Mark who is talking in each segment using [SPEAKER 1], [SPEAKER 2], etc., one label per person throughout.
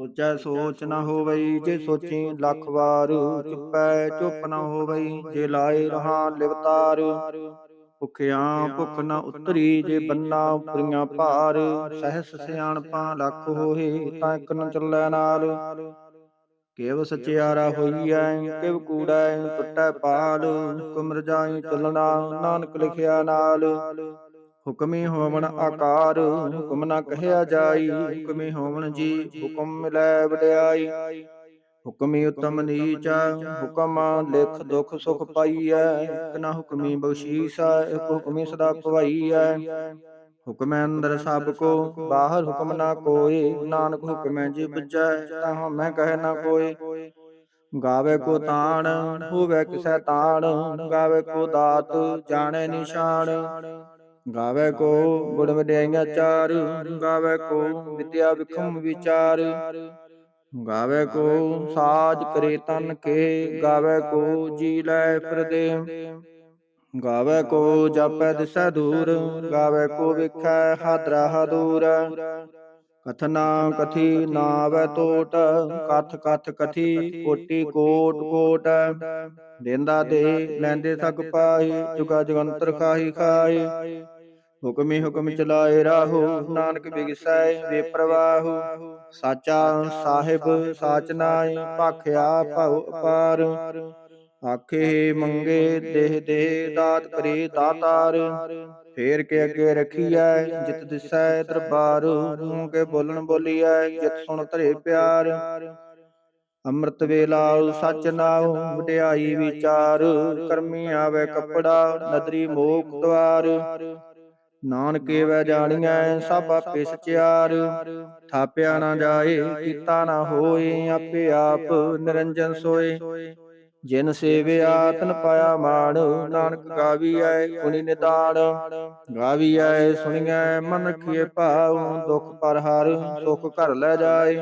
[SPEAKER 1] ਸੋਚੈ ਸੋਚ ਨਾ ਹੋਵਈ ਜੇ ਸੋਚੀ ਲੱਖ ਵਾਰ ਚੁੱਪੈ ਚੁੱਪ ਨਾ ਹੋਵਈ ਜੇ ਲਾਏ ਰਹਾ ਲਿਵਤਾਰ। ਭੁਖਿਆ ਭੁਖ ਨਾ ਉਤਰੀ ਜੇ ਬੰਨਾ ਉਪਰੀਆਂ ਭਾਰ ਸਹਿਸ ਸਿਆਣਪਾਂ ਲੱਖ ਹੋਏ ਤਾਂ ਇਕ ਨ ਚੱਲੈ ਨਾਲ। ਕੇਵ ਸਚਿਆਰਾ ਹੋਈਐ ਕਿਵ ਕੂੜੈ ਟੁੱਟੈ ਪਾਲ ਕੁਮਰ ਜਾਈ ਚੱਲਣਾ ਨਾਨਕ ਲਿਖਿਆ ਨਾਲ। ਹੁਕਮੀ ਹੋਵਣ ਆਕਾਰ ਹੁਕਮ ਨਾ ਕਹਿਆ ਜਾਈ ਹੁਕਮੀ ਹੋਵਣ ਜੀ ਹੁਕਮ ਮਿਲੈ ਵਡਿਆਈ। ਹੁਕਮੀ ਉਤਮ ਨੀਚ ਹੁਕਮ ਲਿਖ ਦੁਖ ਸੁਖ ਪਾਈਐ ਇਕ ਨਾ ਹੁਕਮੀ ਬਖਸ਼ੀਸ ਇਕ ਹੁਕਮੀ ਸਦਾ ਭਵਾਈਐ ਹੁਕਮੈ ਅੰਦਰ ਸਭ ਕੋ ਬਾਹਰ ਹੁਕਮ ਨਾ ਕੋਏ ਨਾਨਕ ਹੁਕਮੈ ਜੀ ਬੁਝੈ ਤਾ ਮੈਂ ਕਹੈ ਨਾ ਕੋਏ ਗਾਵੇ ਕੋ ਤਾਣ ਹੋਵੇ ਕਿਸੈ ਤਾਣ ਗਾਵੇ ਕੋ ਦਾਤ ਜਾਣੈ ਨਿਸ਼ਾਨ। ਗਾਵੇ ਕੋ ਗੁਣ ਵਿਦਿਆਈਆਂ ਚਾਰ, ਗਾਵੇ ਕੋ ਵਿਦਿਆ ਵਿਖਮ ਵਿਚਾਰ। ਗਾਵੇ ਕੋ ਸਾਜ ਕਰੇ ਤਨ ਕੇ, ਗਾਵੇ ਕੋ ਜੀ ਲੈ ਫਿਰਦੇ। ਗਾਵੇ ਕੋ ਜਾਪੈ ਦਿਸੈ ਦੂਰ, ਗਾਵੇ ਕੋ ਵਿਖੈ ਹਾਦਰਾ ਹਦੂਰ। ਕਥਨਾ ਕਥੀ ਨਾਵੈ ਟੋਟ ਕਥ ਕਥ ਕਥੀ ਕੋਟੀ ਕੋਟ ਕੋਟ। ਦੇਂਦਾ ਦੇ ਲੈਂਦੇ ਸਕ ਪਾਈ ਜੁਗਾ ਜਗੰਤਰ ਖਾਹੀ ਖਾਏ ਹੁਕਮੀ ਹੁਕਮ ਚਲਾਏ ਰਾਹੋ, ਨਾਨਕ ਬਿਗਸੈ ਵੇ ਪ੍ਰਵਾਹੂ ਸਾਚਾ ਸਾਹਿਬ, ਸਾਚ ਨਾਈ ਭਾਖਿਆ ਭਉ ਅਪਾਰ। ਆਖੇ ਮੰਗੇ ਦੇਹ ਦੇ ਦਾਤ ਕਰੇ ਦਾਤਾਰ। ਫੇਰ ਕੇ ਅੱਗੇ ਰਖੀਐ ਜਿਤ ਦਿਸੈ ਦਰਬਾਰ। ਮੂੰਹ ਕੇ ਬੋਲਣ ਬੋਲੀਐ ਜਿਤ ਸੁਣ ਧਰੇ ਪਿਆਰ। ਅੰਮ੍ਰਿਤ ਵੇਲਾ ਸਚ ਨਾਉ ਵਡਿਆਈ ਵਿਚਾਰ। ਕਰਮੀ ਆਵੇ ਕਪੜਾ ਨਦਰੀ ਮੋਖ ਦਵਾਰ ਨਾਨਕੇ ਵੈ ਜਾਣੀਐ ਸਭ ਆਪੇ ਸਚਿਆਰ। ਥਾਪਿਆ ਨਾ ਜਾਏ ਕੀਤਾ ਨਾ ਹੋਏ ਆਪੇ ਆਪ ਨਿਰੰਜਨ ਸੋਏ। ਜਿਨ ਸੇਵਿਆ ਤਨ ਪਾਇਆ ਮਾਣ ਨਾਨਕ ਗਾਵੀਐ ਗੁਣੀ ਨਿਦਾਨ ਗਾਵੀਐ ਸੁਣੀਐ ਮਨ ਰਖੀਏ ਭਾਉ ਦੁਖ ਪਰ ਹਰ ਸੁਖ ਘਰ ਲੈ ਜਾਏ।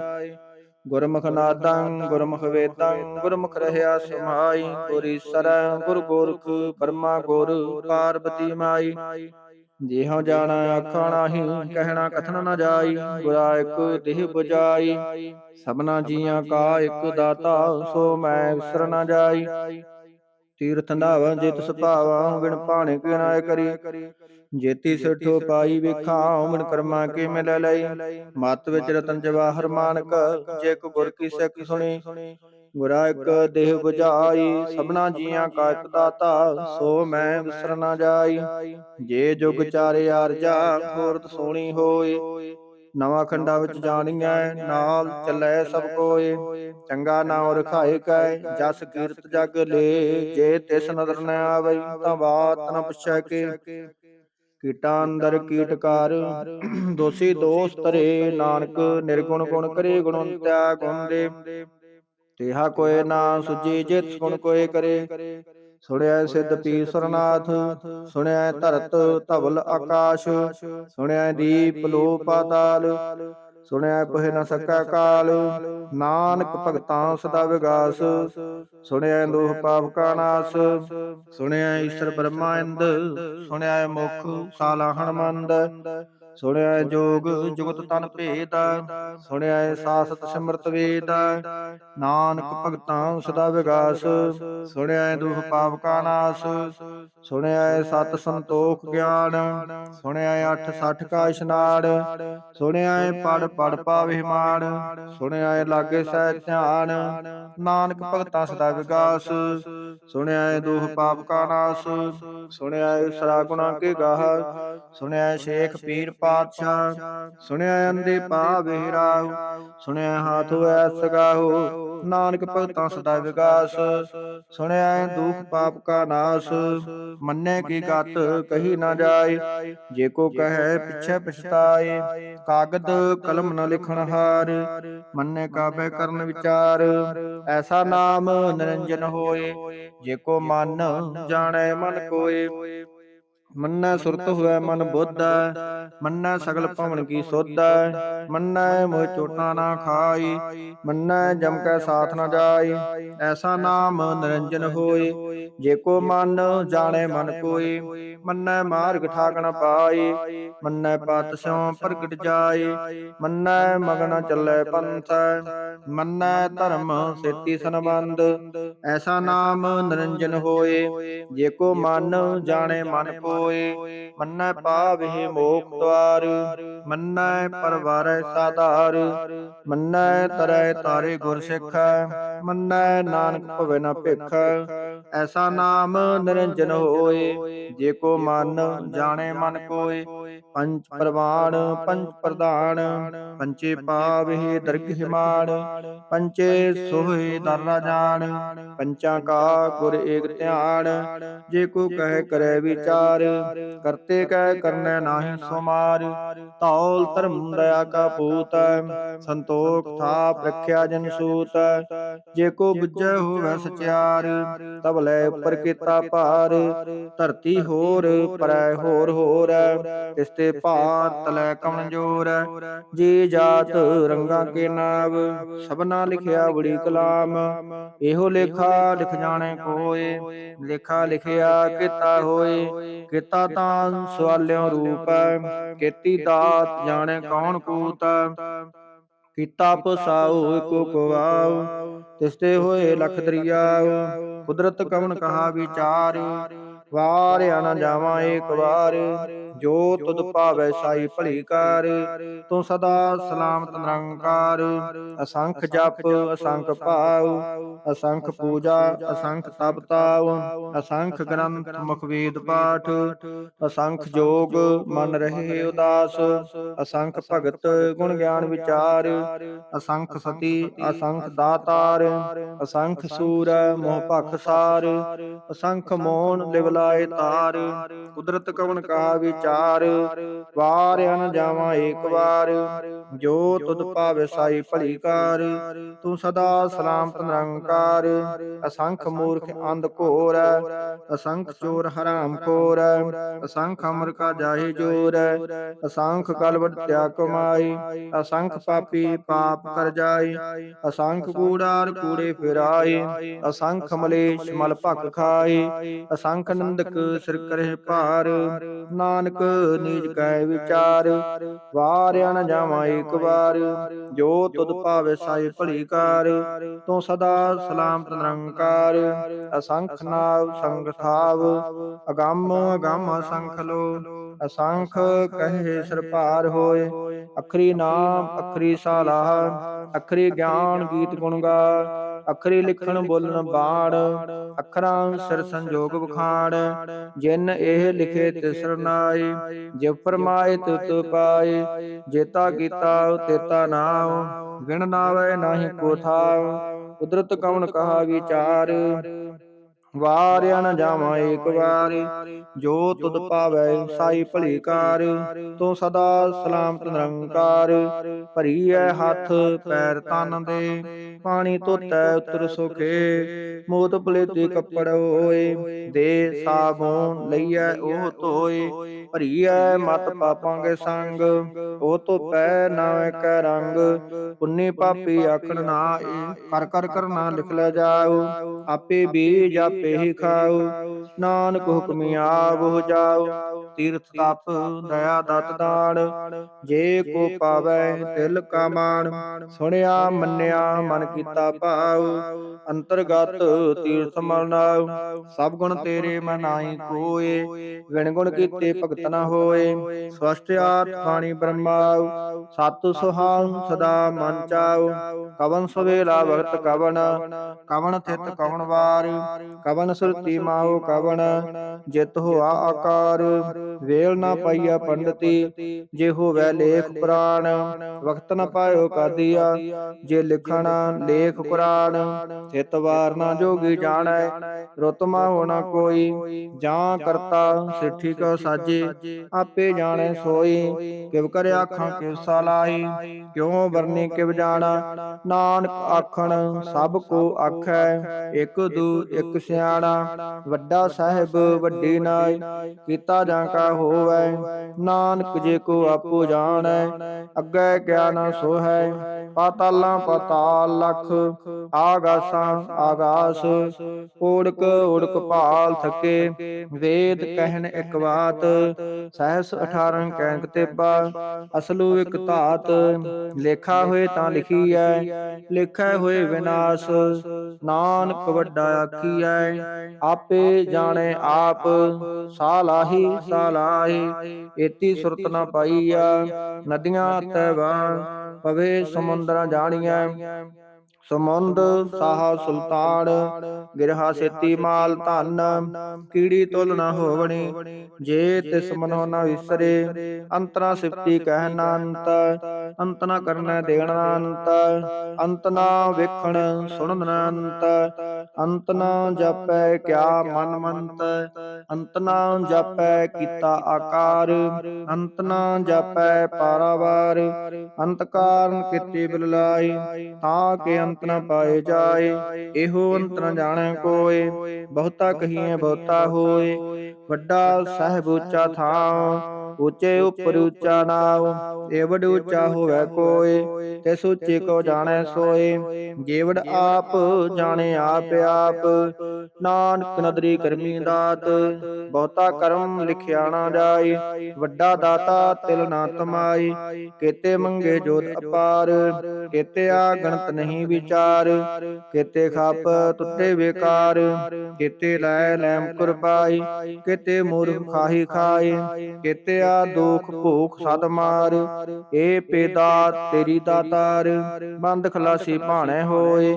[SPEAKER 1] ਗੁਰਮੁਖ ਨਾਦੰ ਗੁਰਮੁਖ ਵੇਦੰ ਗੁਰਮੁਖ ਰਹਿਆ ਸਮਾਈ। ਗੁਰ ਈਸਰ ਗੁਰ ਗੋਰਖ ਬਰਮਾ ਗੁਰ ਪਾਰਬਤੀ ਮਾਈ। ਜਿਹੋ ਜਾਣਾ ਆਖਾ ਨਾਹੀ, ਕਹਿਣਾ ਕਥਨ ਨ ਜਾਈ ਗੁਰਾ ਇਕ ਦੇਹ 부ਜਾਈ ਸਭਨਾ ਜੀਆਂ ਕਾ ਇਕ ਦਾਤਾ, ਸੋ ਮੈਂ ਵਿਸਰ ਨ ਜਾਈ। ਤੀਰਥ ਨਾਵ ਜਿਤ ਸੁਭਾਵਾ, ਬਿਨ ਪਾਣੇ ਕੇ ਨਾਇ ਕਰੀ। ਜੇਤੀ ਸਿਠੋ ਪਾਈ ਵੇਖਾਂ ਮਨ ਕਰਮਾ ਕੇ ਮਿਲ ਲਈ। ਮਤ ਵਿੱਚ ਰਤਨ ਜਵਾਹਰ ਮਾਨਕ, ਜੇ ਕੋ ਗੁਰ ਕੀ ਸਿੱਖ ਸੁਣੀ। ਗੁਰਾ ਇਕ ਦੇਹ 부ਜਾਈ ਸਭਨਾ ਜੀਆਂ ਕਾ ਇਕ ਦਾਤਾ ਸੋ ਮੈਂ ਵਿਸਰ ਨ ਜਾਈ। ਜੇ ਜੁਗ ਚਾਰੇ ਆਰਜਾ ਹੋਰਤ ਸੋਣੀ ਹੋਏ। ਨਵਾਂ ਖੰਡਾ ਵਿੱਚ ਜਾਣੀਐ ਨਾਲ ਚੱਲੈ ਸਭ ਕੋਏ। ਚੰਗਾ ਨਾਮ ਰਖਾਏ ਕੈ ਜਸ ਕੀਰਤ ਜਗ ਲੇ। ਜੇ ਤਿਸ ਨਦਰ ਨ ਆਵਈ ਤਾਂ ਬਾਤ ਨ ਪੁੱਛੈ ਕੇ। ਕੀਟਾਂ ਅੰਦਰ ਕੀਟਕਾਰ ਦੋਸੀ ਦੋਸ ਤਰੇ ਨਾਨਕ ਨਿਰਗੁਣ ਗੁਣ ਕਰੇ ਗੁਣਵੰਤਿਆ ਗੁਣ ਦੇ ਤੇਹਾ ਕੋਏ ਨਾ ਸੁਜੀ ਜਿਤ ਗੁਣ ਕੋਏ ਕਰੇ। ਸੁਣਿਆ ਸਿੱਧ ਪੀ ਸੁਣਿਆ ਧਰਤ ਧਵਲ ਆਕਾਸ਼ ਸੁਣਿਆ ਦੀਪ ਲੋ ਪਾਤਾਲ ਸੁਣਿਆ ਪਹਿ ਨ ਸਕੈ ਕਾਲ। ਨਾਨਕ ਭਗਤਾਂ ਸਦਾ ਵਿਗਾਸ ਸੁਣਿਆ ਦੋਹ ਪਾਪ ਕਾ ਨਾਸ। ਸੁਣਿਆ ਈਸ਼ਰ ਬ੍ਰਹਮਾਨੰਦ ਸੁਣਿਆ ਮੁਖ ਸਾਲਾ ਹਨਮੰਦ ਸੁਣਿਆ ਜੋਗ ਜੁਗਤ ਤਨ ਭੇਦ ਸੁਣਿਆ ਸਾਸਤ ਸਿਮਰਤ ਵੇਦ ਨਾਨਕ ਭਗਤਾਂ ਸਦਾ ਵਿਗਾਸ ਸੁਣਿਆ ਦੁਖ ਪਾਪ ਕਾ ਨਾਸ ਸੁਣਿਆ ਸਤ ਸੰਤੋਖ ਗਿਆਨ ਸੁਣਿਆ ਅਠ ਸਠ ਕਾ ਇਸ਼ਨਾੜ ਸੁਣਿਆ ਪੜ ਪੜ ਪਾਵੇ ਮਾਣ ਸੁਣਿਆ ਲਾਗੇ ਸਹਿ ਧਿਆਨ ਨਾਨਕ ਭਗਤਾਂ ਸਦਾ ਵਿਗਾਸ ਸੁਣਿਆ ਦੁਖ ਪਾਪ ਕਾ ਨਾਸ ਸੁਣਿਆ ਸਰਾ ਗੁਣਾ ਕੇ ਗਾਹ ਸੁਣਿਆ ਸ਼ੇਖ ਪੀਰ ਪਾਤਸ਼ਾਹ, ਸੁਣਿਆ ਅੰਦੇ ਪਾਵੇ ਰਾਹੁ, ਸੁਣਿਆ ਹਾਥ ਹੋਇ ਸਗਾਹੋ, ਨਾਨਕ ਭਗਤਾਂ ਸਦਾ ਵਿਗਾਸ, ਸੁਣਿਆ ਦੁਖ ਪਾਪ ਕਾ ਨਾਸ, ਮੰਨੇ ਕੀ ਗਤ ਕਹੀ ਨਾ ਜਾਏ, ਜੇ ਕੋ ਕਹੈ ਪਿਛੈ ਪਛਤਾਏ, ਕਾਗਦ ਕਲਮ ਨ ਲਿਖਣ ਹਾਰ, ਮੰਨੇ ਕਾਬੈ ਕਰਨ ਵਿਚਾਰ, ਐਸਾ ਨਾਮ ਨਿਰੰਜਨ ਹੋਏ, ਜੇ ਕੋ ਮਨ ਜਾਣੈ ਮਨ ਕੋਏ ਮੰਨੈ ਸੁਰਤ ਹੋਇ ਮਨ ਬੁੱਧ ਮੰਨੈ ਸਗਲ ਭਵਨ ਕੀ ਸੁਧ ਮੰਨੈ ਮੋਹ ਚੋਟਾ ਨਾ ਖਾਈ ਮੰਨੈ ਜਮ ਕੈ ਸਾਥ ਨ ਜਾਈ ਐਸਾ ਨਾਮ ਨਿਰੰਜਨ ਹੋਏ ਜੇ ਕੋ ਮਨ ਜਾਣੈ ਮਨ ਕੋਏ ਮੰਨੈ ਮਾਰਗ ਠਾਕ ਨ ਪਾਈ ਮੰਨੈ ਪਤ ਸਿਉ ਪ੍ਰਗਟ ਜਾਏ ਮੰਨੈ ਮਗਨ ਚੱਲੈ ਪੰਥ ਮੰਨੈ ਧਰਮ ਸੇਤੀ ਸੰਬੰਧ ਐਸਾ ਨਾਮ ਨਿਰੰਜਨ ਹੋਏ ਜੇ ਕੋ ਮਨ ਜਾਣੈ ਮਨ ਕੋਏ ਮੰਨੈ ਪਾਵਹਿ ਮੋਖ ਦਵਾਰ ਮੰਨੈ ਪਰਵਾਰੈ ਸਾਧਾਰ, ਮੰਨੈ ਤਰੈ ਤਾਰੇ ਗੁਰ ਸਿੱਖ, ਮੰਨੈ ਨਾਨਕ ਭਵੈ ਨ ਭਿਖ। ਐਸਾ ਨਾਮ ਨਿਰੰਜਨ ਹੋਏ, ਜੇ ਕੋ ਮਨ ਜਾਣੈ ਮਨ ਕੋਏ ਪੰਚ ਪ੍ਰਵਾਨ ਪੰਚ ਪ੍ਰਧਾਨ ਪੰਚੇ ਪਾਵਹਿ ਦਰਗਹਿ ਮਾਨ ਪੰਚੇ ਸੋਹਿ ਦਰ ਜਾਣ, ਪੰਚਾਂ ਕਾ ਗੁਰ ਏਕ ਧਿਆਨ, ਜੇ ਕੋ ਕਹਿ ਕਰੈ ਵਿਚਾਰ ਕਰਤੇ ਕਹਿ ਕਰਨੈ ਨਾਹੀ ਸੁਮਾਰ। ਧੌਲ ਧਰਮ ਦਇਆ ਕਾ ਪੂਤ ਸੰਤੋਖ ਥਾਪ ਰਖਿਆ ਜਨ ਸੂਤ ਜੇ ਕੋ ਬੁੱਝੈ ਹੋਵੈ ਸਚਿਆਰ ਤਬ ਲੈ ਉੱਪਰ ਕੀਤਾ ਭਾਰ। ਧਰਤੀ ਹੋਰ ਪਰੈ ਹੋਰ ਹੋਰ ਤਿਸ ਤੇ ਭਾਰ ਤਲੈ ਕਮਨ ਜੋਰ ਜੀ ਜਾਤ ਰੰਗਾਂ ਕੇ ਨਾਮ ਸਭਨਾ ਲਿਖਿਆ ਬੜੀ ਕਲਾਮ। ਇਹੋ ਲੇਖਾ ਲਿਖ ਜਾਣੈ ਕੋਏ। ਲੇਖਾ ਲਿਖਿਆ ਕੀਤਾ ਹੋਏ। ਕੀਤਾ ਤਾਂ ਸਵਾਲਿਓ ਰੂਪ ਕੀਤੀ ਦਾਤ ਜਾਣੇ ਕੌਣ ਕੂਤ ਕੀਤਾ ਪਸਾਉ ਏਕੋ ਕਵਾਉ ਤਿਸ ਹੋਏ ਲਖ ਦਰਿਆਉ, ਕੁਦਰਤ ਕਵਨ ਕਹਾ ਵਿਚਾਰ। ਵਾਰ ਨ ਜਾਵਾਂ ਏਕ ਵਾਰ ਜੋ ਤੁਧ ਭਾਵੈ ਸਾਈ ਭਲੀ ਕਾਰ ਤੂੰ ਸਦਾ ਸਲਾਮਤ ਨਿਰੰਕਾਰ ਅਸੰਖ ਜਪ ਅਸੰਖ ਭਾਉ ਅਸੰਖ ਪੂਜਾ ਅਸੰਖ ਤਪ ਤਾਉ ਅਸੰਖ ਗ੍ਰੰਥ ਮੁਖ ਵੇਦ ਪਾਠ ਅਸੰਖ ਜੋਗ ਮਨ ਰਹੇ ਉਦਾਸ ਅਸੰਖ ਭਗਤ ਗੁਣ ਗਿਆਨ ਵਿਚਾਰ ਅਸੰਖ ਸਤੀ ਅਸੰਖ ਦਾਤਾਰ ਅਸੰਖ ਸੂਰ ਮੋਹ ਭਖ ਸਾਰ ਅਸੰਖ ਮੋਹਨ ਲਿਵ ਲਾਏ ਤਾਰ, ਕੁਦਰਤ ਕਵਨ ਕਾ ਵਿਚਾਰ, ਵਾਰ ਅਨ ਜਾਵਾਂ ਏਕ ਵਾਰ, ਜੋ ਤੁਧ ਭਾਵੇ ਸਾਈ ਭਲੀ ਕਾਰ, ਤੂੰ ਸਦਾ ਸਲਾਮਤ ਨਿਰੰਕਾਰ ਅਸੰਖ ਮੂਰਖ ਅੰਧ ਘੋਰ, ਅਸੰਖ ਚੋਰ ਹਰਾਮ ਖੋਰ, ਅਸੰਖ ਅਮਰ ਕਾ ਜਾਹੇ ਜੋਰ, ਅਸੰਖ ਕਲਵਟ ਤਿਆ ਕਮਾਈ, ਅਸੰਖ ਪਾਪੀ ਪਾਪ ਕਰ ਜਾਈ, ਅਸੰਖ ਕੂੜਾਰ ਕੂੜੇ ਫਿਰਾਈ, ਅਸੰਖ ਮਲੇਸ਼ ਮਲ ਭਖ ਖਾਏ ਅਸੰਖ ਨੰਦਕ ਸਿਰ ਕਰਹਿ ਭਾਰ, ਨਾਨਕ ਨੀਜ ਕੈ ਵਿਚਾਰ ਵਾਰ ਨ ਜਾਵਾਂ ਏਕ ਵਾਰ, ਜੋ ਤੁਧ ਭਾਵੇ ਸਾਈ ਭਲੀ ਕਾਰ ਤੂੰ ਸਦਾ ਸਲਾਮਤ ਨਿਰੰਕਾਰ ਅਸੰਖ ਨਾਵ ਸੰਗ ਥਾਵ, ਅਗੰਮ ਅਗੰਮ ਅਸੰਖ ਲੋ, ਅਸੰਖ ਕਹੇ ਸਿਰ ਹੋਏ, ਅਖਰੀ ਨਾਮ ਅਖਰੀ ਸਾਲਾਹ ਅਖਰੀ ਗਿਆਨ ਗੀਤ ਗੁਣ ਗਾ ਅਖਰੀ ਲਿਖਣ ਬੋਲਣ ਬਾਣ ਅੱਖਰਾਂ ਸਿਰ ਸੰਜੋਗ ਵਖਾਣ ਜਿਨ ਇਹ ਲਿਖੇ ਤਿਸਰ ਨਾਈ ਜਿਵ ਫਰਮਾਏ ਤਿਤ ਪਾਏ ਜੇਤਾ ਕੀਤਾ ਤੇਤਾ ਨਾਉ। ਗਿਣ ਨਾਵੇ ਨਾਹੀ ਕੋ ਥਾਉ ਕੁਦਰਤ ਕਵਨ ਕਹਾ ਵਿਚਾਰ। ਵਾਰ ਨ ਜਾਵਾਂ ਏਕ ਵਾਰ। ਜੋ ਤੁਧ ਪਾਵੈ ਸਾਈ ਭਲੀ ਕਾਰ ਤੂੰ ਸਦਾ ਸਲਾਮਤ ਨਿਰੰਕਾਰ। ਭਰੀ ਐ ਹੱਥ ਪੈਰ ਤਨ ਦੇ ਪਾਣੀ ਧੋਤੈ ਉਤਰ ਸੁਖੇ। ਮੋਤ ਪਲੇਤੀ ਕੱਪੜ ਹੋਏ ਦੇ ਸਾਬੂਨ ਲਈਐ ਉਹ ਧੋਏ। ਭਰੀ ਐ ਮਤ ਪਾਪਾਂ ਕੇ ਸੰਗ। ਉਹ ਧੋਪੈ ਨਾ ਕੈ ਰੰਗ। ਪੁੰਨੀ ਪਾਪੀ ਆਖਣ ਨਾਏ ਕਰ ਕਰ ਕਰਨਾ ਲਿਖ ਲੈ ਜਾਓ। ਆਪੇ ਬੀਜ ਆਪੇ ਹੀ ਖਾਓ ਨਾਨਕ ਹੁਕਮੀ ਆਵੋ ਜਾਓ ਤੀਰਥ ਤਪ, ਦਇਆ ਦਤ ਦਾਨ। ਜੇ ਕੋ ਪਾਵੈ ਤਿਲ ਕਾ ਮਾਨ ਸੁਣਿਆ, ਮੰਨਿਆ, ਮਨ ਕੀਤਾ ਭਾਉ। ਅੰਤਰਗਤ ਤੀਰਥ ਮਰਨਾਉ ਸਭ ਗੁਣ ਤੇਰੇ ਮਨਾਈ ਕੋਏ। ਵਿਣ ਗੁਣ ਕੀਤੇ ਭਗਤ ਨਾ ਹੋਏ। ਸਵਸਤ ਆਤ ਬ੍ਰਹਮਾਉ। ਸਤ ਸੁਹਾਉ ਸਦਾ ਮਨ ਚਾਉ। ਕਵਨ ਸਵੇਲਾ ਭਗਤ ਕਵਨ। ਕਵਨ ਥਿਤ ਕਵਨ ਵਾਰ। ਕਵਨ ਸੁਰਤੀ ਮਾਹੋ ਕਵਨ ਜਿਤ ਹੋਆ ਆਕਾਰ ਵੇਲ ਨਾ ਪਾਈਆ ਪੰਡਤੀ ਜੇ ਹੋਵੈ ਲੇਖ ਪੁਰਾਣ ਵਕਤ ਨ ਪਾਇਓ ਕਾਦੀਆ ਜੇ ਲਿਖਣ ਲੇਖ ਕੁਰਾਨ ਚਿਤ ਵਾਰ ਨਾ ਜੋਗੀ ਜਾਣੈ ਰਤਮਾ ਹੋਣਾ ਕੋਈ ਜਾਂ ਕਰਤਾ ਸਿੱਠੀ ਕੋ ਸਾਜੇ ਆਪੇ ਜਾਣੈ ਸੋਈ ਕਿਵ ਕਰ ਆਖਾਂ ਕਿਵ ਸਲਾਈ ਕਿਉ ਵਰਨੀ ਕਿਵ ਜਾਣਾ? ਨਾਨਕ ਆਖਣ ਸਭ ਕੋ ਆਖੈ ਇਕ ਦੂ ਇਕ ਸਿਆਣਾ ਵੱਡਾ ਸਾਹਿਬ, ਵੱਡੀ ਨਾਈ, ਕੀਤਾ ਜਾਂ ਕਾ ਹੋਵੈ, ਨਾਨਕ ਜੇ ਕੋ ਆਪੋ ਜਾਣੈ, ਅੱਗੇ ਕਿਆ ਨਾ ਸੋਹੈ, ਪਾਤਾਲਾਂ ਪਤਾਲ ਲਖ, ਆਗਾਸਾਂ ਆਗਾਸ, ਓੜਕ ਓੜਕ ਭਾਲ ਥਕੇ, ਵੇਦ ਕਹਿਣ ਇਕ ਬਾਤ, ਸਹਸ 18 ਕੈਂਕ ਤੇਪਾ ਅਸਲੂ ਇਕ ਧਾਤ, ਲੇਖਾ ਹੋਏ ਤਾਂ ਲਿਖੀ ਲਿਖੀਐ, ਲਿਖੈ ਹੋਏ ਵਿਨਾਸ਼, ਨਾਨਕ ਵੱਡਾ ਆਖੀ ਆਖੀਐ ਆਪੇ ਜਾਣੇ ਆਪ, ਸਾਲਾਹੀ ਸਾਲਾਹੀ, ਏਤੀ ਸੁਰਤ ਨ ਪਾਈਆ ਨਦੀਆਂ ਤੈ ਵਾ ਪਵੇ ਸਮੁੰਦਰਾਂ ਜਾਣੀਐ। ਸਮੁੰਦ ਸਾਹਾ ਸੁਲਤਾਨ, ਗਿਰਹਾ ਸੇਤੀ ਮਾਲ ਧਨ, ਕੀੜੀ ਤੁਲ ਨ ਹੋਵਣੀ, ਜੇ ਤਿਸ ਮਨੋ ਨ ਵਿਸਰੇ ਅੰਤਰਾ ਸਿਫਤੀ ਕਹਿ ਅੰਤ ਅੰਤ ਨ ਕਰਨਾ ਦੇਣ ਅੰਤ ਅੰਤ ਨ ਵੇਖਣ ਸੁਣਨ ਅੰਤ ਅੰਤ ਨ ਜਾਪੈ ਕਿਆ ਮਨ ਮੰਤ ਅੰਤ ਨ ਜਾਪੈ ਕੀਤਾ ਆਕਾਰ ਅੰਤ ਨ ਜਾਪੈ ਪਾਰਾਵਾਰ ਅੰਤ ਕਾਰਨ ਕਿਤੇ ਬਿਲਲਾਈ ਤਾਂ ਕਿ ਅੰਤ ਨ ਪਾਏ ਜਾਏ ਇਹੋ ਅੰਤ ਨ ਜਾਣੈ ਕੋਏ ਬਹੁਤਾ ਕਹੀਏ ਬਹੁਤਾ ਹੋਏ। ਵੱਡਾ ਸਾਹਿਬ ਉੱਚਾ ਥਾਂ ਉੱਚੇ ਉੱਪਰ ਉੱਚਾ ਨਾਮ ਏਵੜ ਉੱਚਾ ਹੋਵੇ ਕੋਏ ਤੇ ਸੂਚੇ ਕੋ ਜਾਣੈ ਸੋਏ। ਜੇਵੜ ਆਪ ਜਾਣੇ ਆਪ ਆਪ ਨਾਨਕ ਨਦਰੀ ਕਰਮੀ ਦਾਤ ਬਹੁਤਾ ਕਰਮ ਲਿਖਿਆ ਨਾ ਜਾਏ। ਵੱਡਾ ਦਾਤਾ ਤਿਲ ਨਾ ਤਮਾਈ ਕੀਤੇ ਮੰਗੇ ਜੋਤ ਅਪਾਰ। ਕੀਤੇ ਆ ਗਣਤ ਨਹੀਂ ਵਿਚਾਰ ਕੀਤੇ ਖਪ ਟੁੱਟੇ ਵਿਕਾਰ ਕੀਤੇ ਲੈ ਲੈਮ ਕੁਰਬਾਈ, ਕੀਤੇ ਮੂਰਖ ਖਾਹੀ ਖਾਏ, ਕੀਤੇ ਆ ਦੁਖ ਭੂਖ ਸਦ ਮਾਰ, ਏ ਪੇਦਾ ਤੇਰੀ ਦਾਤਾਰ, ਬੰਦ ਖਲਾਸੀ ਭਾਣੇ ਹੋਏ,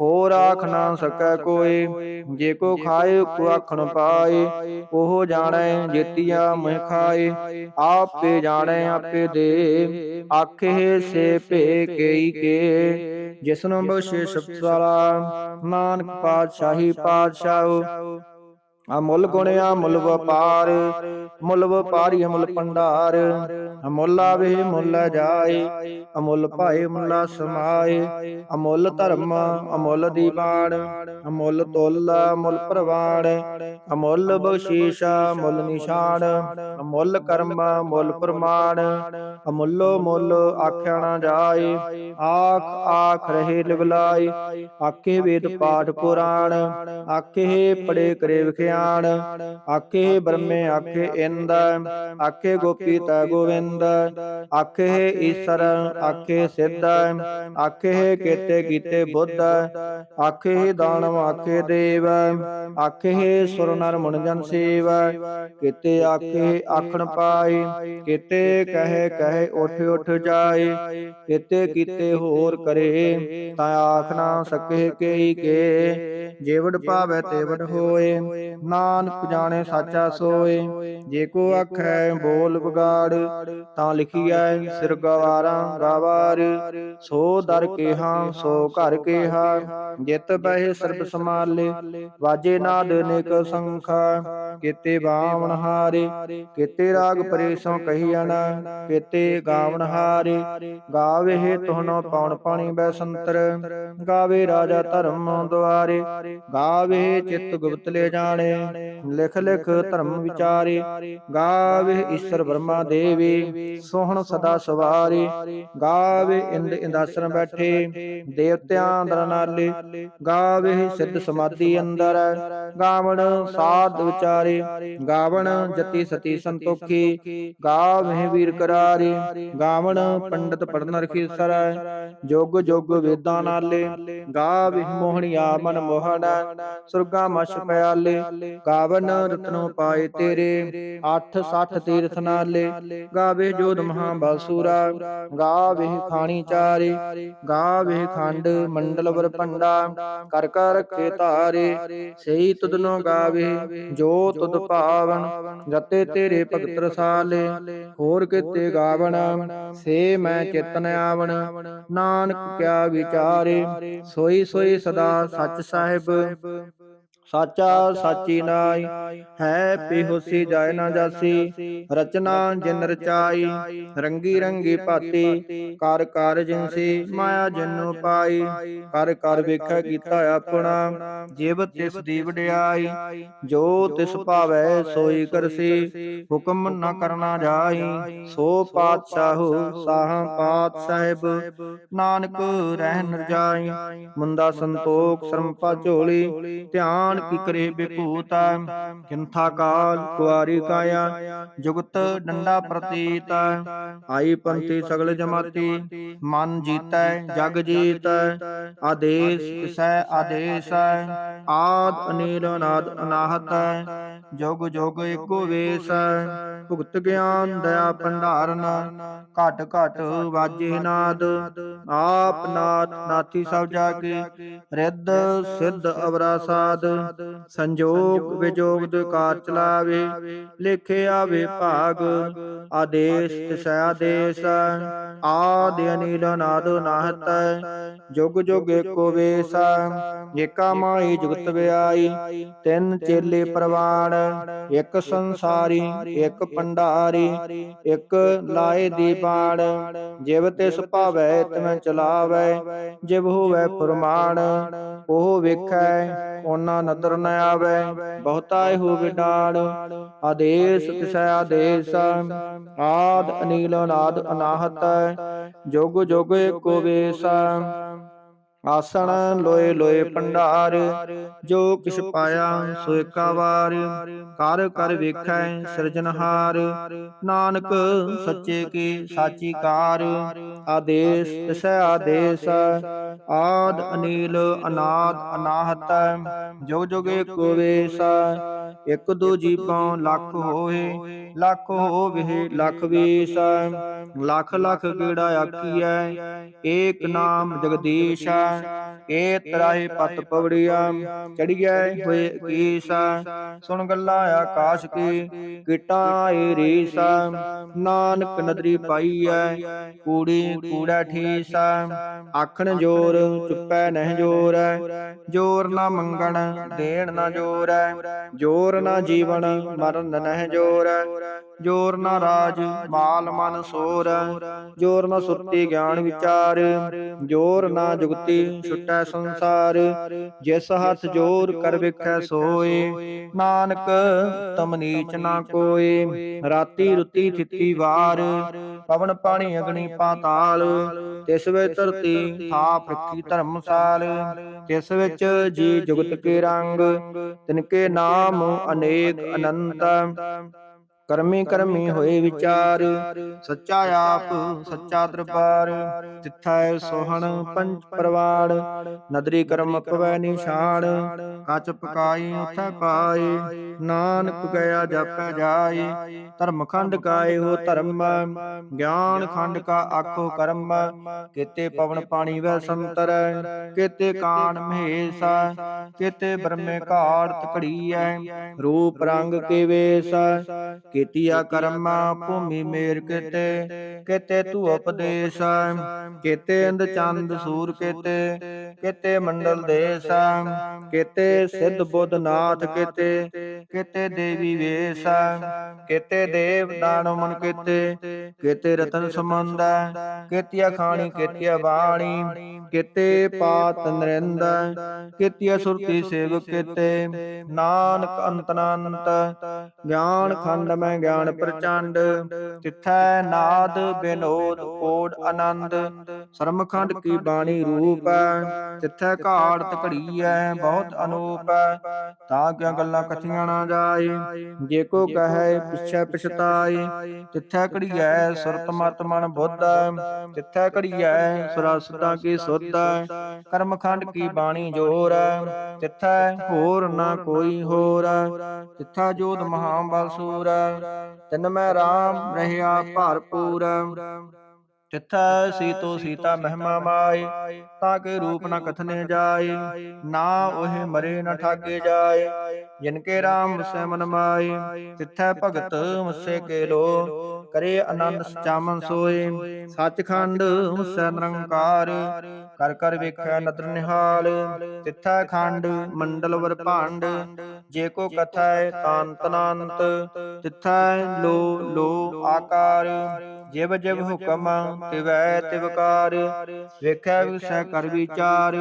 [SPEAKER 1] ਹੋਰ ਆਖ ਨਾ ਸਕੈ ਕੋਏ, ਜੇ ਕੋ ਖਾਏ ਕੋ ਆਖਣ ਪਾਏ, ਉਹ ਜਾਣੈ ਜੇਤੀਆ ਮਹਿ ਖਾਏ, ਆਪੇ ਜਾਣੈ ਆਪੇ ਦੇ, ਆਖੇ ਸੇ ਭੇ ਕੇਈ ਕੇ ਜਿਸਨੂੰ ਬਖਸ਼ੇ ਸਬਸਾਲਾ ਨਾਨਕ ਪਾਤਸ਼ਾਹੀ ਪਾਤਸ਼ਾਹ ਅਮੁੱਲ ਗੁਣਿਆ ਮੁੱਲ ਵਪਾਰ ਮੁੱਲ ਵਪਾਰੀ ਅਮੁੱਲ ਪੰਡਾਰ ਅਮੁੱਲ ਆਵੇ, ਮੁੱਲ ਜਾਏ, ਅਮੁੱਲ ਭਾਏ ਮੁੱਲਾ ਸਮਾਏ, ਅਮੁੱਲ ਧਰਮ, ਅਮੁੱਲ ਦੀਵਾਨ, ਅਮੁੱਲ ਤੁਲ ਮੁੱਲ ਪ੍ਰਵਾਨ, ਅਮੁੱਲ ਬਖਸ਼ੀਸ਼ ਮੁੱਲ ਨਿਸ਼ਾਨ, ਅਮੁੱਲ ਕਰਮ ਮੁੱਲ ਪ੍ਰਮਾਣ, ਅਮੁੱਲੋ ਮੁੱਲ ਆਖਿਆ ਨਾ ਜਾਏ, ਆਖ ਆਖ ਰਹੇ ਲਿਵਲਾਈ ਆਖੇ ਵੇਦ ਪਾਠ ਪੁਰਾਣ, ਆਖੇ ਪੜੇ ਕਰੇ ਵਿਖਿਆਣ, ਆਖੇ ਬ੍ਰਹਮੇ ਆਖੇ ਇੰਦ, ਆਖੇ ਗੋਪੀ ਤੈ ਗੋਵਿੰਦ ਆਖੇ ਈਸ਼ਰ ਆਖੇ ਸਿੱਧ ਆਖੇ ਕੀਤੇ ਕੀਤੇ ਬੁੱਧ ਆਖੇ ਦਾਨਵ ਆਖੇ ਦੇਵ ਆਖੇ ਸੁਰ ਨਰ ਮੁਨ ਜਨ ਸੇਵ ਕੀਤੇ ਆਖੇ ਆਖਣ ਪਾਏ ਕੀਤੇ ਕਹੇ ਕਹੇ ਉਠ ਉਠ ਜਾਏ ਕੀਤੇ ਕੀਤੇ ਹੋਰ ਕਰੇ ਤਾਂ ਆਖ ਨਾ ਸਕੇ ਕੇਈ ਕੇ ਜੇਵੜ ਭਾਵੈ ਤੇਵੜ ਹੋਏ ਨਾਨਕ ਜਾਣੇ ਸਾਚਾ ਸੋਏ। ਜੇ ਕੋ ਆਖੈ ਬੋਲ ਵਿਗਾੜ ਤਾਂ ਲਿਖੀਐ ਸਿਰ ਗਵਾਰਾਂ ਗਾਵਾਰ ਸੋ ਦਰ ਕੇਹਾ ਸੋ ਘਰ ਕੇਹਾ। ਜਿਤ ਬਹਿ ਸਰਬ ਸਮਾਲੇ ਵਾਜੇ ਨਾਦ ਨਿਕ ਸੰਖਾ। ਕੀਤੇ ਬਾਵਨ ਹਾਰੇ ਕੀਤੇ ਰਾਗ ਪਰੇਸੋਂ ਕਹੀਣ ਕੀਤੇ ਗਾਵਨ ਹਾਰੇ ਗਾਵੇ ਤੋਹਨੋ ਪੌਣ ਪਾਣੀ ਬੈ ਸੰਤਰ। ਗਾਵੇ ਰਾਜਾ ਧਰਮ ਦੁਆਰੇ। ਗਾਵੇ ਚਿੱਤ ਗੁਪਤ ਲੈ ਜਾਣੇ। ਲਿਖ ਲਿਖ ਧਰਮ ਵਿਚਾਰੇ। ਗਾਵੇ ਈਸ਼ਰ ਬ੍ਰਹਮਾ ਦੇਵੀ। ਸੋਹਣ ਸਦਾ ਸਵਾਰੇ। ਗਾਵੇ ਇੰਦ ਇੰਦਾਸਨ ਬੈਠੇ। ਦੇਵਤਿਆਂ ਦਰ ਨਾਲੇ। ਗਾਵੇ ਸਿੱਧ ਸਮਾਧੀ ਅੰਦਰ। ਗਾਵਣ ਸਾਧ ਵਿਚਾਰੇ। ਗਾਵਣ ਜਤੀ ਸਤੀ ਸੰਤੋਖੀ। ਗਾਵੇ ਵੀਰ ਕਰਾਰੇ। ਗਾਵਣ ਪੰਡਤ ਪੜਨ ਰਖੀ ਸਰ ਜੋਗ ਜੋਗ ਵੇਦਾਂ ਨਾਲੇ। ਗਾਵੇ ਮੋਹਣਿਆ ਮਨ ਮੋਹਣ ਸੁਰਗਾ ਮਛ ਪਿਆਲੇ ਗਾਵਨ ਰਤਨੋ ਪਾਏ ਤੇਰੇ 8 60 ਤੀਰਥ ਨਾਲੇ, ਗਾਵੇ ਜੋਧ ਮਹਾ ਬਲਸੂਰਾ ਗਾਵੇ ਖਾਣੀ ਚਾਰੇ, ਗਾਵੇ ਖੰਡ ਮੰਡਲ ਵਰ ਭੰਡਾ, ਕਰ ਕਰ ਰਖੇ ਧਾਰੇ ਸਈ ਤੁਧਨੋ ਗਾਵੇ, ਜੋ ਤੁਧ ਭਾਵਨ ਜਤੇ ਤੇਰੇ ਭਗਤ ਰਸਾਲੇ, ਹੋਰ ਕਿਤੇ ਗਾਵਣ, ਸੇ ਮੈਂ ਚਿਤਨ ਆਵਣ, ਨਾਨਕ ਕਿਆ ਵਿਚਾਰੇ, ਸੋਈ ਸੋਈ ਸਦਾ ਸੱਚ ਸਾਹਿਬ Sahib ਸਾਚਾ ਸਾਚੀ ਨਾਈ ਹੈ ਪਿਹੁਸੀ ਜਾਇ ਨਾ ਜਾਸੀ ਰਚਨਾ ਜਿਨ ਰਚਾਈ ਰੰਗੀ ਰੰਗੀ ਭਾਤੀ ਕਰ ਕਰ ਜਿਨਸੀ ਮਾਇਆ ਜਿਨੂ ਪਾਈ ਕਰ ਕਰ ਵੇਖੈ ਕੀਤਾ ਆਪਣਾ ਜਿਵ ਤਿਸ ਦੀ ਵਡਿਆਈ ਜੋ ਤਿਸ ਭਾਵੈ ਸੋਈ ਕਰਸੀ ਹੁਕਮ ਨ ਕਰਨਾ ਜਾਈ ਸੋ ਪਾਤਸ਼ਾਹੂ ਸਾਹਾਂ ਪਾਤ ਸਾਹਿਬ ਨਾਨਕ ਰਹਿਨ ਰਜਾਈ ਮੁੰਦਾ ਸੰਤੋਖ ਸ਼ਰਮਪਾ ਝੋਲੀ ਧਿਆਨ ਕੀ ਕਰੇ ਬਿਭੂਤਾ ਕਿੰਥਾ ਕਾਲ ਕੁਆਰੀ ਕਾਇਆ? ਜੁਗਤ ਡੰਡਾ ਪ੍ਰਤੀਤ ਆਈ ਪੰਥੀ ਸਗਲ ਜਮਾਤੀ। ਮਨ ਜੀਤੈ, ਜਗ ਜੀਤ। ਆਦੇਸ਼ ਕਿਸੈ ਆਦੇਸ਼? ਆਦ ਅਨੀਲ ਅਨਾਦ ਅਨਾਹਤ। ਜੁਗ ਜੁਗ ਏਕੋ ਵੇਸ। ਭੁਗਤ ਗਿਆਨ ਦਇਆ ਭੰਡਾਰਨ। ਘਟ ਘਟ ਵਾਜੇ ਨਾਦ। ਆਪ ਨਾਥ ਨਾਥੀ ਸਭ ਜਾ ਕੇ ਰਿੱਧ ਸਿੱਧ ਅਵਰਾ ਸਾਧ, ਸੰਜੋਗ ਵਿਜੋਗ ਦੇ ਕਾਰ ਚਲਾਵੇ, ਲਿਖੇ ਆਵੇ ਭਾਗ, ਆਦੇਸ਼ ਤਿਸੈ ਆਦੇਸ਼, ਆਦਿ ਅਨੀਲ ਨਾਦ ਨਾਹਤ, ਜੁਗ ਜੁਗ ਏਕੋ ਵੇਸ, ਏਕਾ ਮਾਈ ਜੁਗਤ ਵਿਆਈ ਤਿੰਨ ਚੇਲੇ ਪ੍ਰਵਾਣ, ਇੱਕ ਸੰਸਾਰੀ, ਇੱਕ ਪੰਡਾਰੀ, ਇੱਕ ਲਾਏ ਦੀਪਾਣ ਜਿਵ ਤੇ ਸੁਭਾਵੈ ਤਿਵੇਂ ਚਲਾਵੈ ਜਿਵ ਹੋਵੈ ਫਰਮਾਨ, ਉਹ ਵੇਖੈ ਉਹਨਾਂ ਨਦਰ ਨ ਆਵੈ, ਬਹੁਤਾ ਹੋ ਵਿਡਾਣ ਆਦੇਸ਼ ਤਿਸੈ ਆਦੇਸ਼, ਆਦ ਅਨੀਲ ਅਨਾਦ ਅਨਾਹਤ, ਜੁਗ ਜੁਗ ਏਕੋ ਵੇਸ ਆਸਣ ਲੋਏ ਲੋਏ ਭੰਡਾਰ ਜੋ ਕਿਛ ਪਾਇਆ ਸੋ ਏਕਾ ਵਾਰ। ਕਰ ਕਰ ਵੇਖੈ ਸਿਰਜਨਹਾਰ ਨਾਨਕ ਸੱਚੇ ਕੀ ਸਾਚੀ ਕਾਰ। ਆਦੇਸ਼ ਤਿਸੈ ਆਦੇਸ਼, ਆਦ ਅਨੀਲ ਅਨਾਦ ਅਨਾਹਤ, ਜੋ ਜੁਗੇ ਏਕੋ ਵੇਸ ਇਕ ਦੋ ਜੀਪਾਂ ਲੱਖ ਹੋਏ, ਲੱਖ ਹੋਵੇ ਲੱਖ ਵੀਸ। ਲੱਖ ਲੱਖ ਕਿਹੜਾ ਆਖੀਐ? ਏਕ ਨਾਮ ਜਗਦੀਸ਼ ਏ ਤਰਾਏ ਪਤ ਪਵੜੀਆ, ਚੜੀਐ ਹੋਏ ਕੀਸ। ਸੁਣ ਗੱਲਾਂ ਆਕਾਸ਼ ਕੀ, ਕਿਟਾਂ ਏ ਰੀਸ। ਨਾਨਕ ਨਦਰੀ ਪਾਈਐ, ਕੂੜੀ ਕੂੜਾ ਠੀਸ। ਆਖਣ ਜੋਰ ਚੁੱਪੈ ਨਹਿ ਜੋਰ ਜੋਰ ਨਾ ਮੰਗਣ ਦੇਣ ਨਾ ਜੋਰ ਜੋਰ ਨਾ ਜੀਵਨ ਮਰਨ ਨਹਿ ਜੋਰ ਜੋਰ ਨਾ ਰਾਜ ਮਾਲ ਮਨ ਸੋਰ, ਜੋਰ ਨਾ ਸੁਰਤੀ ਗਿਆਨ ਵਿਚਾਰ, ਜੋਰ ਨਾ ਜੁਗਤੀ ਛੁਟੈ ਸੰਸਾਰ ਜਿਸ ਹੱਥ ਜੋਰ ਕਰ ਵੇਖੈ ਸੋਏ। ਨਾਨਕ ਤਮ ਨੀਚ ਨਾ ਕੋਏ। ਰਾਤੀ ਰੁੱਤੀ ਥਿੱਤੀ ਵਾਰ। ਪਵਨ ਪਾਣੀ ਅਗਨੀ ਪਾਤਾਲ। ਤਿਸ ਵਿੱਚ ਧਰਤੀ ਥਾਪ ਰੱਖੀ ਧਰਮਸਾਲ। ਤਿਸ ਵਿੱਚ ਜੀ ਜੁਗਤ ਕੇ ਰੰਗ। ਤਿਨਕੇ ਨਾਮ ਅਨੇਕ ਅਨੰਤ। ਕਰਮੀ ਕਰਮੀ ਹੋਏ ਵਿਚਾਰ, ਸੱਚਾ ਆਪ, ਸੱਚਾ ਦਰਬਾਰ, ਤਿੱਥੈ ਸੋਹਣ ਪੰਜ ਪਰਵਾੜ, ਨਦਰੀ ਕਰਮ ਪਵੈ ਨਿਸ਼ਾਨ, ਕੱਚ ਪਕਾਈ ਉਥੈ ਪਾਏ, ਨਾਨਕ ਗਿਆ ਜਪੈ ਜਾਏ, ਧਰਮ ਖੰਡ ਕਾਏ ਹੋ ਧਰਮ, ਗਿਆਨ ਖੰਡ ਕਾ ਆਖੋ ਕਰਮ, ਕੀਤੇ ਪਵਨ ਪਾਣੀ ਵੈ ਸੰਤਰ, ਕੀਤੇ ਕਾਣ ਮਹੇਸਾ, ਕੀਤੇ ਬ੍ਰਹਮੇ ਘਾੜਤ ਘੜੀਐ ਰੂਪ ਰੰਗ ਕੇ ਵੇਸ ਕੀਤੀਆ ਕਰਮਾ ਭੂਮੀ ਮੇਰ ਕੀਤੇ ਕੀਤੇ ਤੂ ਉਪਦੇਸ਼ ਕੀਤੇ ਅੰਧ ਚੰਦ ਸੂਰ ਕੀਤੇ ਕੀਤੇ ਮੰਡਲ ਦੇਸ ਕੀਤੇ ਸਿੱਧ ਬੁੱਧ ਨਾਥ ਕੀਤੇ ਕੀਤੇ ਦੇਵੀ ਵੇਸ ਕੀਤੇ ਦੇਵ ਦਾਨਵ ਮਨ ਕੀਤੇ ਕੀਤੇ ਰਤਨ ਸਮੰਦ ਕੀਤੀਆ ਖਾਣੀ ਕੀਤੀਆ ਬਾਣੀ ਕੀਤੇ ਪਾਤ ਨਰਿੰਦ ਕੀਤੀਆ ਸੁਰਤੀ ਸੇਵਕ ਕੀਤੇ ਨਾਨਕ ਅੰਤ ਅਨੰਤ ਗਿਆਨ ਖੰਡ ਮੈਂ ਮੈਂ ਗਿਆਨ ਪ੍ਰਚੰਡ, ਤਿਥੈ ਨਾਦ ਬਿਨੋਦ ਕੋਡ ਆਨੰਦ। ਸਰਮਖੰਡ ਕੀ ਬਾਣੀ ਰੂਪ ਤਿਥੈ ਘਾੜਤ ਘੜੀਐ ਬਹੁਤ ਅਨੂਪ ਤਾਂ ਕਿਆ ਗੱਲਾਂ ਕਥੀਆਂ ਨਾ ਜਾਏ, ਜੇ ਕੋ ਕਹੈ ਪਿਛੈ ਪਛਤਾਏ। ਤਿਥੈ ਘੜੀਐ ਸੁਰਤ ਮਤ ਮਨ ਬੁੱਧ ਤਿਥੈ ਘੜੀਐ ਸੁਰਸਤਾ ਕੀ ਸੁਧ ਕਰਮਖੰਡ ਕੀ ਬਾਣੀ ਜੋਰ ਤਿਥੈ ਹੋਰ ਨਾ ਕੋਈ ਹੋਰ ਤਿਥੈ ਜੋਧ ਮਹਾਬਲ ਸੂਰ ਤਿਨ ਮੈਂ RAM ਰਹਿਆ ਭਰਪੂਰ। ਤਿਥੈ ਸੀਤੋ ਸੀਤਾ ਮਹਿਮਾ ਮਾਏ, ਤਾਂ ਕੇ ਰੂਪ ਨ ਕਥਨੇ ਜਾਏ, ਨਾ ਉਹ ਮਰੇ ਨ ਠਾਗੇ ਜਾਏ। ਜਿਨ ਕੇ RAM ਵਸੈ ਮਨ ਮਾਈ ਤਿਥੈ ਭਗਤ ਮੁਸੇ ਕੇ ਲੋ ਕਰੇ ਆਨੰਦ ਸਚਾਮਨ ਸੋਏ। ਸੱਚਖੰਡ ਮੁਸੈ ਨਿਰੰਕਾਰ, ਕਰ ਕਰ ਵੇਖੈ ਨਦਰ ਨਿਹਾਲ। ਤਿਥੈ ਖੰਡ ਮੰਡਲ ਵਰ ਭਾਂਡ, ਜੇ ਕੋ ਕਥੈ ਤਾਂਤ ਅਨੰਤ ਤਿਥੈ ਲੋ ਲੋ ਆਕਾਰ, ਜਿਵ ਜਿਵ ਹੁਕਮ ਤਿਵੈ ਤਿਵਕਾਰ ਵੇਖੈ ਵਿਸੈ ਕਰ ਵਿਚਾਰ,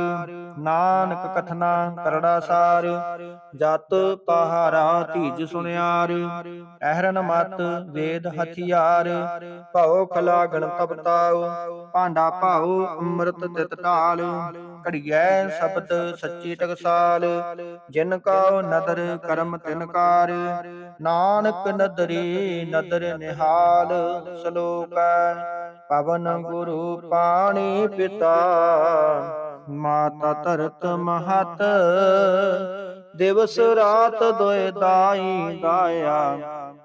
[SPEAKER 1] ਨਾਨਕ ਕਥਨਾ ਕਰੜਾ ਸਾਰ। ਜਤ ਪਹਾਰਾ ਧੀਜ ਸੁਨਿਆਰ ਅਹਰਨ ਮਤ ਵੇਦ ਹਥਿਆਰ ਭਉ ਖਲਾ ਗਣ ਤਪਤਾਉ ਭਾਂਡਾ ਭਾਉ ਅੰਮ੍ਰਿਤ ਤਿਤ ਢਾਲ। ਘੜੀਐ ਸ਼ਬਦ ਸੱਚੀ ਟਕਸਾਲ, ਜਿਨ ਕਾ ਨਦਰ ਕਰਮ ਤਿਨ ਕਾਰ। ਨਾਨਕ ਨਦਰੀ ਨਦਰ ਨਿਹਾਲ, ਸ਼ਲੋਕ ਪਵਨ ਗੁਰੂ ਪਾਣੀ ਪਿਤਾ। ਮਾਤਾ ਧਰਤ ਮਹਤ, ਦਿਵਸ ਰਾਤ ਦੋਇ ਦਾਈ ਦਾਇਆ।